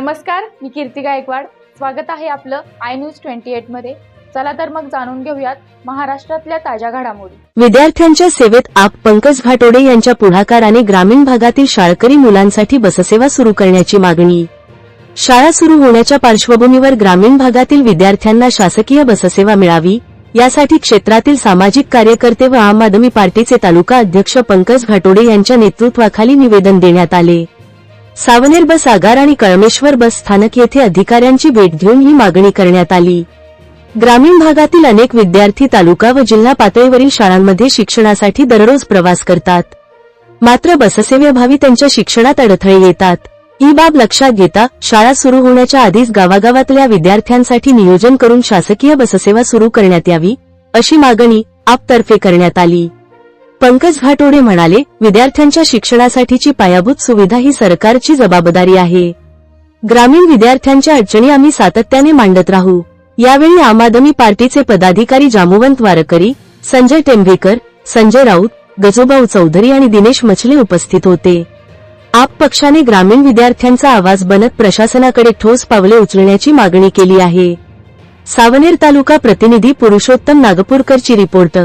नमस्कार मी कीर्ती गायकवाड. स्वागत आहे आपलं आय न्यूज ट्वेंटी एटमध्ये. चला तर मग जाणून घेऊयात महाराष्ट्रातल्या ताज्या घडामोडी. विद्यार्थ्यांच्या सेवेत आप पंकज घाटोडे यांच्या पुढाकाराने ग्रामीण भागातील शाळकरी मुलांसाठी बससेवा सुरू करण्याची मागणी. शाळा सुरू होण्याच्या पार्श्वभूमीवर ग्रामीण भागातील विद्यार्थ्यांना शासकीय बससेवा मिळावी. यासाठी क्षेत्रातील सामाजिक कार्यकर्ते व आम आदमी पार्टीचे तालुका अध्यक्ष पंकज घाटोडे यांच्या नेतृत्वाखाली निवेदन देण्यात आले. सावनेर बस आगार आणि कळमेश्वर बस स्थानक येथे अधिकाऱ्यांची भेट घेऊन ही मागणी करण्यात आली. ग्रामीण भागातील अनेक विद्यार्थी तालुका व जिल्हा पातळीवरील शाळांमध्ये शिक्षणासाठी दररोज प्रवास करतात. मात्र बससेवेअभावी त्यांच्या शिक्षणात अडथळे येतात. ही बाब लक्षात घेता शाळा सुरू होण्याच्या आधीच गावागावातल्या विद्यार्थ्यांसाठी नियोजन करून शासकीय बससेवा सुरू करण्यात यावी अशी मागणी आपतर्फे करण्यात आली. पंकज घाटोडे म्हणाले विद्यार्थ्यांच्या शिक्षणासाठीची पायाभूत सुविधा ही सरकारची जबाबदारी आहे. ग्रामीण विद्यार्थ्यांच्या अडचणी आम्ही सातत्याने मांडत राहू. यावेळी आम आदमी पार्टीचे पदाधिकारी जामुवंत वारकरी संजय टेंभेकर संजय राऊत गजोबाऊ चौधरी आणि दिनेश मछले उपस्थित होते. आप पक्षाने ग्रामीण विद्यार्थ्यांचा आवाज बनत प्रशासनाकडे ठोस पावले उचलण्याची मागणी केली आहे. सावनेर तालुका प्रतिनिधी पुरुषोत्तम नागपूरकरची रिपोर्ट